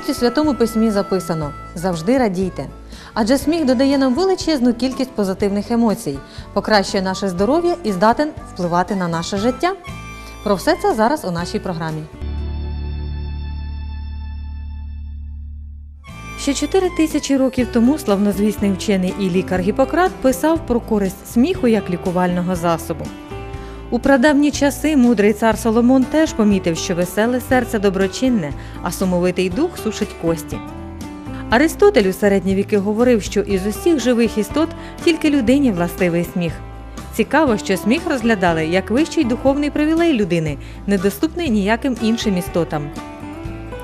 Навіть у святому письмі записано завжди радійте. Адже сміх додає нам величезну кількість позитивних емоцій, покращує наше здоров'я і здатен впливати на наше життя. Про все це зараз у нашій програмі. Ще чотири тисячі років тому славнозвісний вчений і лікар Гіппократ писав про користь сміху як лікувального засобу. У прадавні часи мудрий цар Соломон теж помітив, що веселе серце доброчинне, а сумовитий дух сушить кості. Аристотель у середні віки говорив, що із усіх живих істот тільки людині властивий сміх. Цікаво, що сміх розглядали як вищий духовний привілей людини, недоступний ніяким іншим істотам.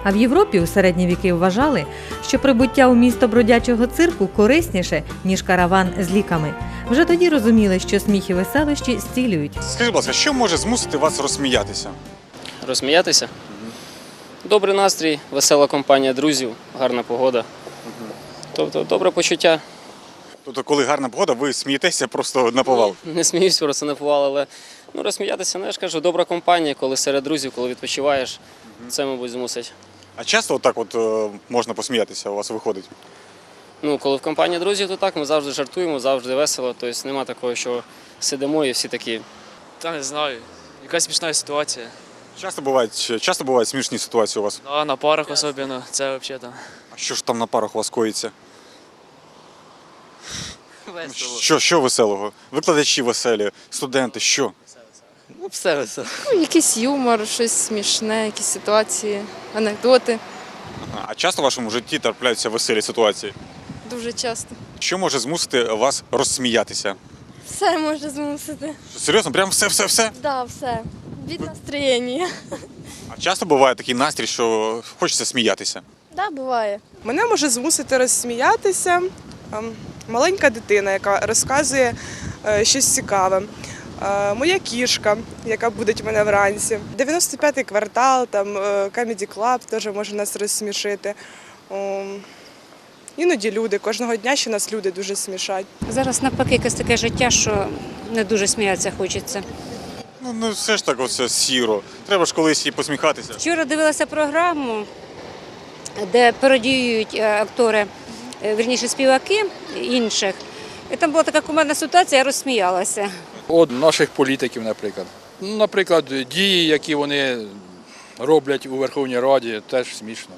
А в Європі у середні віки вважали, що прибуття у місто бродячого цирку корисніше, ніж караван з ліками. Вже тоді розуміли, що сміх і веселощі зцілюють. Скажіть, будь ласка, що може змусити вас розсміятися? розсміятися. Добрий настрій, весела компанія друзів, гарна погода. Тобто добре почуття. Тобто, коли гарна погода, ви смієтеся просто на повал. Не сміюсь, просто не повал, але ну, розсміятися, ну я ж кажу, добра компанія, коли серед друзів, коли відпочиваєш, це, мабуть, змусить. А часто отак от е, можна посміятися, у вас виходить? Ну, коли в компанії друзів, то так, ми завжди жартуємо, завжди весело. Тобто нема такого, що сидимо і всі такі. Та не знаю. Якась смішна ситуація. Часто бувають, часто бувають смішні ситуації у вас. Да, на парах особливо. Це взагалі там. А що ж там на парах у вас коїться? Весело. Що, що веселого? Викладачі веселі, студенти, що? Ну, все весело. Ну, якийсь юмор, щось смішне, якісь ситуації, анекдоти. А часто в вашому житті трапляються веселі ситуації? Дуже часто. Що може змусити вас розсміятися? Все може змусити. Що, Серйозно, прям все, все, все? Да, все. Від настроєння. А часто буває такий настрій, що хочеться сміятися. Да, буває. Мене може змусити розсміятися ем, маленька дитина, яка розказує е, щось цікаве. Е, Моя кішка, яка буде мене вранці. 95-й квартал, там е, Comedy Club теж може нас розсмішити. Іноді люди, кожного дня ще нас люди дуже смішать. Зараз навпаки якесь таке життя, що не дуже сміятися хочеться. Ну, ну все ж так оце сіро. Треба ж колись і посміхатися. Вчора дивилася програму, де пародіюють е, актори, е, вірніше співаки інших. І там була така кумедна ситуація, я розсміялася. От наших політиків, наприклад. Ну, Наприклад, дії, які вони роблять у Верховній Раді, теж смішно.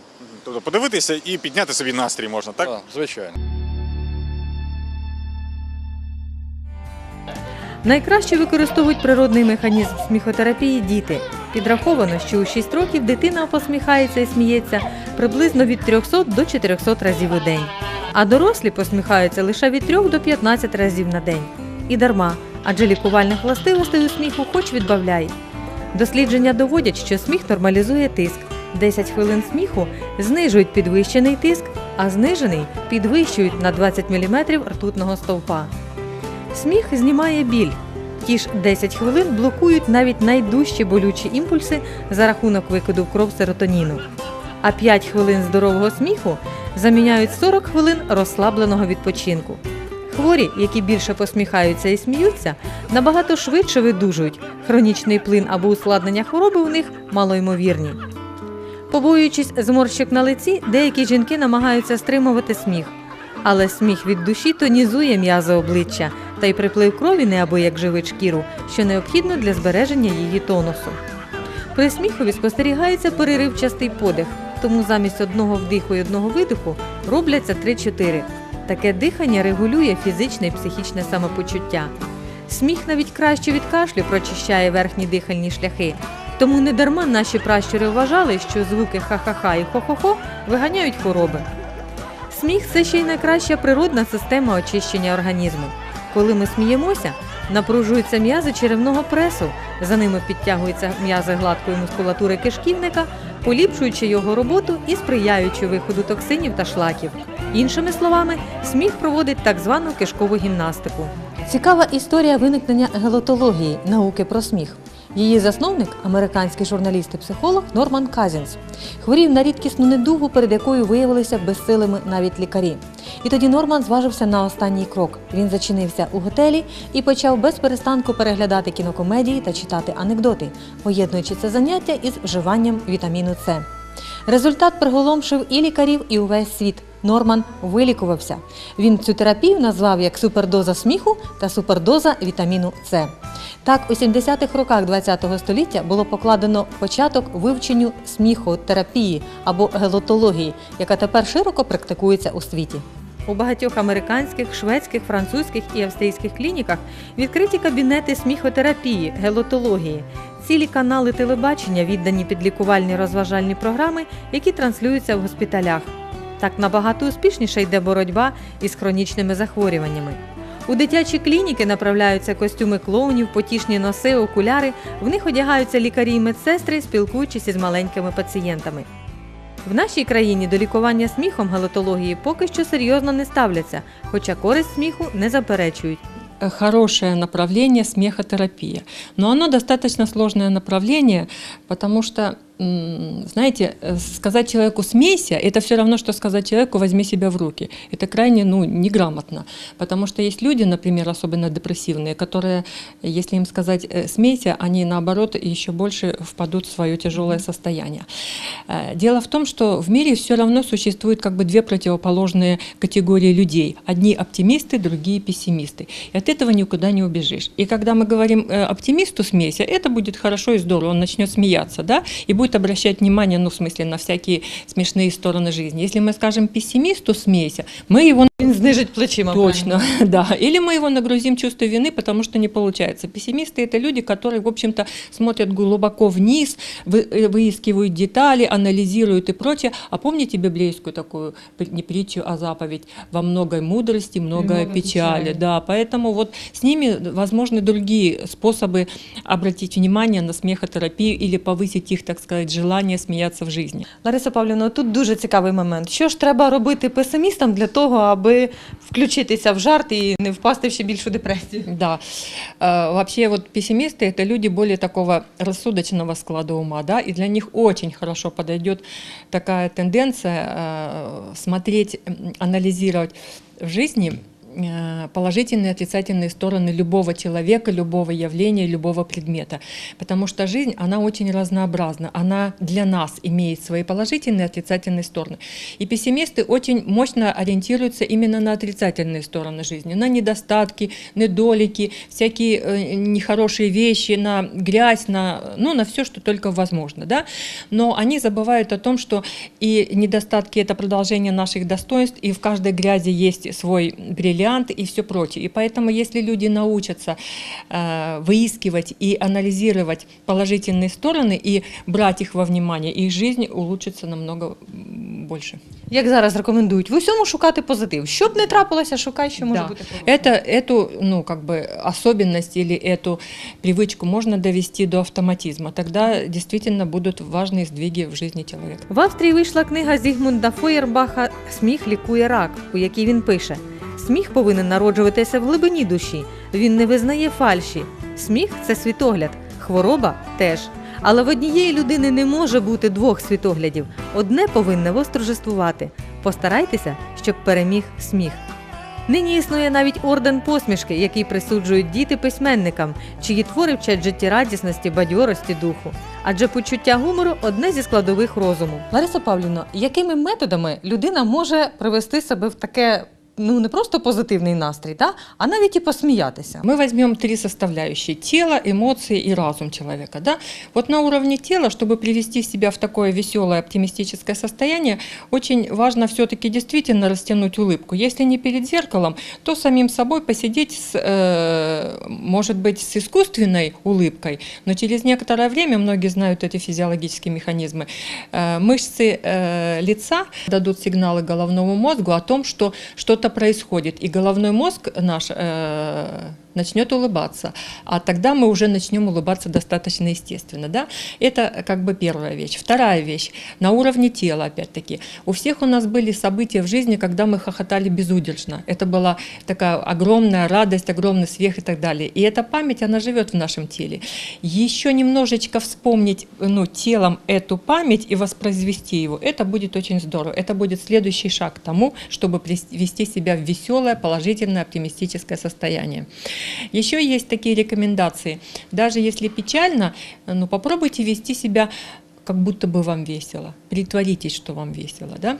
Тобто подивитися і підняти собі настрій можна, так? Так, звичайно. Найкраще використовують природний механізм сміхотерапії діти. Підраховано, що у 6 років дитина посміхається і сміється приблизно від 300 до 400 разів у день. А дорослі посміхаються лише від 3 до 15 разів на день. І дарма, адже лікувальних властивостей у сміху хоч відбавляй. Дослідження доводять, що сміх нормалізує тиск. 10 хвилин сміху знижують підвищений тиск, а знижений підвищують на 20 мм ртутного стовпа. Сміх знімає біль. Ті ж 10 хвилин блокують навіть найдужчі болючі імпульси за рахунок викиду кров серотоніну. А 5 хвилин здорового сміху заміняють 40 хвилин розслабленого відпочинку. Хворі, які більше посміхаються і сміються, набагато швидше видужують. Хронічний плин або ускладнення хвороби у них малоймовірні. Побоюючись зморщик на лиці, деякі жінки намагаються стримувати сміх. Але сміх від душі тонізує м'язи обличчя та й приплив крові неабияк живить шкіру, що необхідно для збереження її тонусу. При сміхові спостерігається переривчастий подих, тому замість одного вдиху і одного видиху робляться 3-4. Таке дихання регулює фізичне і психічне самопочуття. Сміх навіть краще від кашлю прочищає верхні дихальні шляхи. Тому недарма наші пращури вважали, що звуки ха-ха-ха і хо-хо-хо виганяють хвороби. Сміх це ще й найкраща природна система очищення організму. Коли ми сміємося, напружуються м'язи черевного пресу, за ними підтягуються м'язи гладкої мускулатури кишківника, поліпшуючи його роботу і сприяючи виходу токсинів та шлаків. Іншими словами, сміх проводить так звану кишкову гімнастику. Цікава історія виникнення гелотології науки про сміх. Її засновник, американський журналіст і психолог Норман Казінс, хворів на рідкісну недугу, перед якою виявилися безсилими навіть лікарі. І тоді Норман зважився на останній крок. Він зачинився у готелі і почав без перестанку переглядати кінокомедії та читати анекдоти, поєднуючи це заняття із вживанням вітаміну С. Результат приголомшив і лікарів, і увесь світ. Норман вилікувався. Він цю терапію назвав як супердоза сміху та супердоза вітаміну С. Так, у 70-х роках ХХ століття було покладено початок вивченню сміхотерапії або гелотології, яка тепер широко практикується у світі. У багатьох американських, шведських, французьких і австрійських клініках відкриті кабінети сміхотерапії, гелотології, цілі канали телебачення, віддані під лікувальні розважальні програми, які транслюються в госпіталях. Так набагато успішніше йде боротьба із хронічними захворюваннями. У дитячі клініки направляються костюми клоунів, потішні носи, окуляри. В них одягаються лікарі і медсестри, спілкуючись із маленькими пацієнтами. В нашій країні до лікування сміхом гелотології поки що серйозно не ставляться, хоча користь сміху не заперечують. э, хорошее направление смехотерапия. Но оно достаточно сложное направление, потому что, знаете, э, сказать человеку «смейся» – это все равно, что сказать человеку «возьми себя в руки». Это крайне ну, неграмотно, потому что есть люди, например, особенно депрессивные, которые, если им сказать э, «смейся», они, наоборот, еще больше впадут в свое тяжелое состояние. Э, Дело в том, что в мире все равно существует как бы две противоположные категории людей. Одни оптимисты, другие пессимисты. И от этого никуда не убежишь. И когда мы говорим оптимисту смейся, это будет хорошо и здорово, он начнет смеяться, да, и будет обращать внимание, ну, в смысле, на всякие смешные стороны жизни. Если мы скажем пессимисту смейся, мы его Він знижить плечима. Точно, да. Или мы его нагрузим чувство вины, потому что не получается. Пессимисты – это люди, которые, в общем-то, смотрят глубоко вниз, э, выискивают детали, анализируют и прочее. А помните библейскую такую не притчу, а заповедь? «Во многой мудрости, много, много печали». печали. Да, поэтому вот с ними возможны другие способы обратить внимание на смехотерапию или повысить их, так сказать, желание смеяться в жизни. Лариса Павлівна, тут дуже цікавий момент. Що ж треба робити песимістам для того, аби включитися в жарт і не впасти в ще більшу депресію? Да. Э, Вообще вот пессимисты это люди более такого рассудочного склада ума, да, и для них очень хорошо подойдет такая тенденция э, смотреть, м, анализировать в жизни э, положительные и отрицательные стороны любого человека, любого явления, любого предмета. Потому что жизнь, она очень разнообразна. Она для нас имеет свои положительные и отрицательные стороны. И пессимисты очень мощно ориентируются именно на отрицательные стороны жизни, на недостатки, недолики, всякие э, нехорошие вещи, на грязь, на, ну, на все, что только возможно. Да? Но они забывают о том, что и недостатки – это продолжение наших достоинств, и в каждой грязи есть свой бриллиант и все прочее. И поэтому, если люди научатся э, выискивать и анализировать положительные стороны и брать их во внимание, их жизнь улучшится намного м, больше. Як зараз рекомендують, в усьому шукати позитив. Щоб не трапилося, шукай, що може Да. бути. хороше. Это, эту, ну, как бы особенность или эту привычку можно довести до автоматизма. Тогда действительно будут важные сдвиги в жизни человека. В Австрії вийшла книга Зігмунда Фойербаха Сміх лікує рак, у якій він пише: Сміх повинен народжуватися в глибині душі. Він не визнає фальші. Сміх це світогляд, хвороба теж. Але в однієї людини не може бути двох світоглядів. Одне повинне восторжествувати. Постарайтеся, щоб переміг сміх. Нині існує навіть орден посмішки, який присуджують діти письменникам, чиї твори вчать життєрадісності, бадьорості духу. Адже почуття гумору одне зі складових розуму. Лариса Павлівна, якими методами людина може привести себе в таке ну не просто позитивний настрій, да? а навіть і посміятися? Мы возьмем три составляющие – тело, эмоции и разум человека. Да? Вот на уровне тела, чтобы привести себя в такое веселое, оптимистическое состояние, очень важно все-таки действительно растянуть улыбку. Если не перед зеркалом, то самим собой посидеть, с, э, может быть, с искусственной улыбкой, но через некоторое время, многие знают эти физиологические механизмы, э, мышцы э, лица дадут сигналы головному мозгу о том, что что-то происходит, и головной мозг наш э, начнет улыбаться, а тогда мы уже начнем улыбаться достаточно естественно. Да? Это как бы первая вещь. Вторая вещь, на уровне тела опять-таки. У всех у нас были события в жизни, когда мы хохотали безудержно. Это была такая огромная радость, огромный смех и так далее. И эта память, она живет в нашем теле. Еще немножечко вспомнить ну, телом эту память и воспроизвести его, это будет очень здорово. Это будет следующий шаг к тому, чтобы привести себя в веселое, положительное, оптимистическое состояние. Еще есть такие рекомендации. Даже если печально, ну попробуйте вести себя как будто бы вам весело. Притворитесь, что вам весело, да?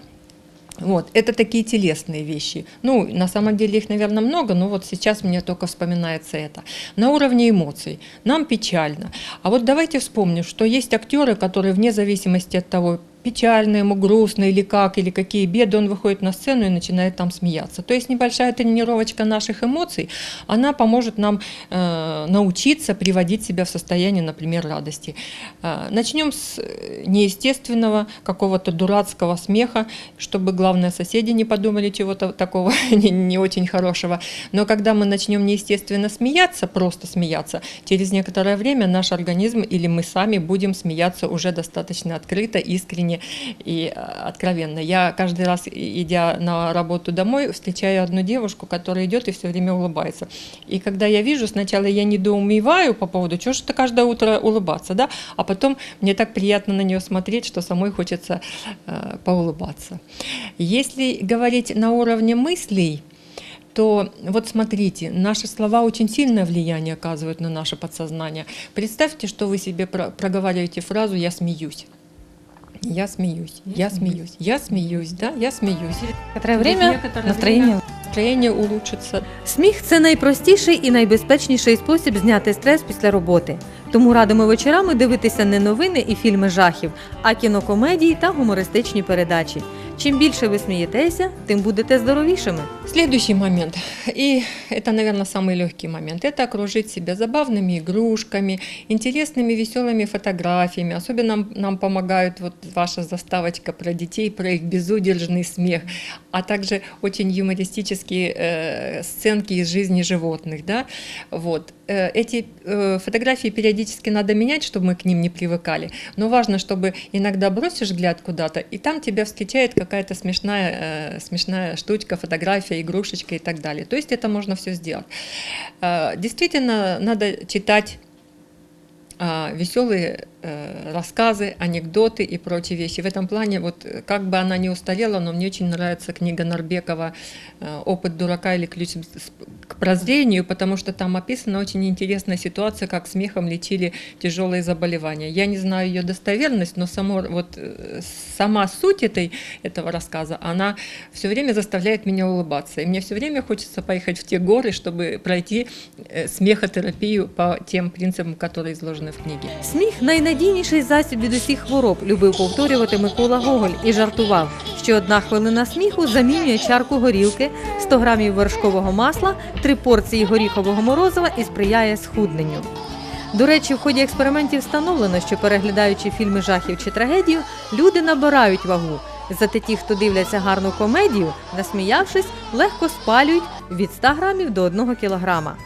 Вот, это такие телесные вещи. Ну, на самом деле их, наверное, много, но вот сейчас мне только вспоминается это. На уровне эмоций. Нам печально. А вот давайте вспомним, что есть актеры, которые вне зависимости от того, печально ему, грустно или как, или какие беды, он выходит на сцену и начинает там смеяться. То есть небольшая тренировочка наших эмоций, она поможет нам э, научиться приводить себя в состояние, например, радости. Э, начнем с э, неестественного, какого-то дурацкого смеха, чтобы, главное, соседи не подумали чего-то такого не, не очень хорошего. Но когда мы начнем неестественно смеяться, просто смеяться, через некоторое время наш организм или мы сами будем смеяться уже достаточно открыто, искренне и э, откровенно. Я каждый раз, идя на работу домой, встречаю одну девушку, которая идет и все время улыбается. И когда я вижу, сначала я недоумеваю по поводу, чего же ты каждое утро улыбаться, да, а потом мне так приятно на нее смотреть, что самой хочется э, поулыбаться. Если говорить на уровне мыслей, то вот смотрите, наши слова очень сильное влияние оказывают на наше подсознание. Представьте, что вы себе про- проговариваете фразу «я смеюсь». Я смеюсь, я смеюсь, я смеюсь, да, я смеюсь. Некоторое время настроение. настроєння улучшится. Сміх це найпростіший і найбезпечніший спосіб зняти стрес після роботи. Тому радимо вечорами дивитися не новини і фільми жахів, а кінокомедії та гумористичні передачі. Чим більше ви смієтеся, тим будете здоровішими. Следующий момент, и это, наверное, самый легкий момент, это окружить себя забавными игрушками, интересными, веселыми фотографиями. Особенно нам, нам помогают вот ваша заставочка про детей, про их безудержный смех, а также очень юмористические э, сценки из жизни животных. Да? Вот. Э, Эти э, фотографии периодически надо менять, чтобы мы к ним не привыкали. Но важно, чтобы иногда бросишь взгляд куда-то, и там тебя встречает какая-то смешная, э, смешная штучка, фотография, игрушечка и так далее. То есть это можно все сделать. Э, Действительно, надо читать а, веселые э, рассказы, анекдоты и прочие вещи. В этом плане, вот э, как бы она ни устарела, но мне очень нравится книга Нарбекова э, «Опыт дурака или ключ к прозрению», потому что там описана очень интересная ситуация, как смехом лечили тяжелые заболевания. Я не знаю ее достоверность, но само, вот, э, сама суть этой, этого рассказа, она все время заставляет меня улыбаться. И мне все время хочется поехать в те горы, чтобы пройти э, смехотерапию по тем принципам, которые изложены в книге. Сміх найнадійніший засіб від усіх хвороб, любив повторювати Микола Гоголь і жартував, що одна хвилина сміху замінює чарку горілки, 100 грамів вершкового масла, три порції горіхового морозива і сприяє схудненню. До речі, в ході експериментів встановлено, що переглядаючи фільми жахів чи трагедію, люди набирають вагу. Зате ті, хто дивляться гарну комедію, насміявшись, легко спалюють від 100 грамів до 1 кілограма.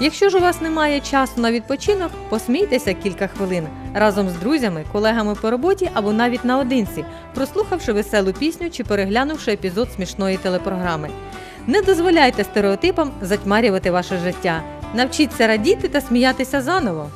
Якщо ж у вас немає часу на відпочинок, посмійтеся кілька хвилин разом з друзями, колегами по роботі або навіть наодинці, прослухавши веселу пісню чи переглянувши епізод смішної телепрограми. Не дозволяйте стереотипам затьмарювати ваше життя. Навчіться радіти та сміятися заново.